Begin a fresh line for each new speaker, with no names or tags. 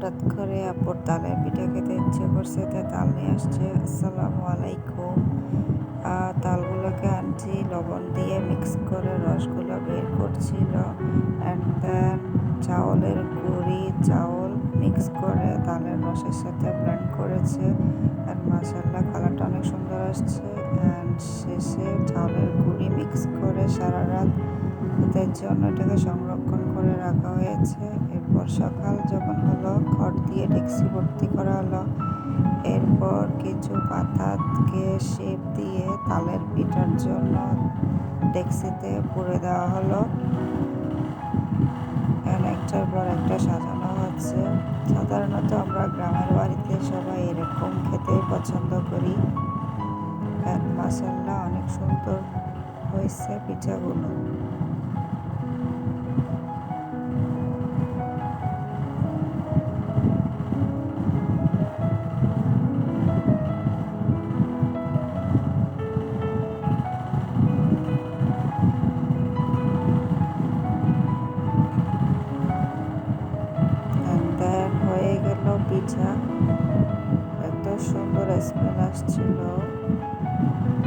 হঠাৎ করে আপুর তালের পিঠা খেতে ইচ্ছে করছে, তাই তাল নিয়ে আসছে। আসসালামু আলাইকুম। তালগুলোকে আনছি, লবণ দিয়ে মিক্স করে রসগুলো বের করছিল। অ্যান্ড চাউলের গুঁড়ি, চাউল মিক্স করে তালের রসের সাথে ব্লেন্ড করেছে। অ্যান্ড মাসাল্লাহ কালারটা অনেক সুন্দর আসছে। অ্যান্ড শেষে চাউলের গুঁড়ি মিক্স করে সারা রাত। জন্য এটাকে সংরক্ষণ করে রাখা হয়েছে। এরপর সকাল যখন হলো, খড় দিয়ে ডেক্সি ভর্তি করা হলো এরপর কিছু পাতাকে শেপ দিয়ে তালের পিঠার জন্য ডেক্সিতে পুড়ে দেওয়া হলো। একটার পর একটা সাজানো হচ্ছে। সাধারণত আমরা গ্রামের বাড়িতে সবাই এরকম খেতে পছন্দ করি। মাসাল্লাহ অনেক সুন্দর হয়েছে পিঠাগুলো। us to know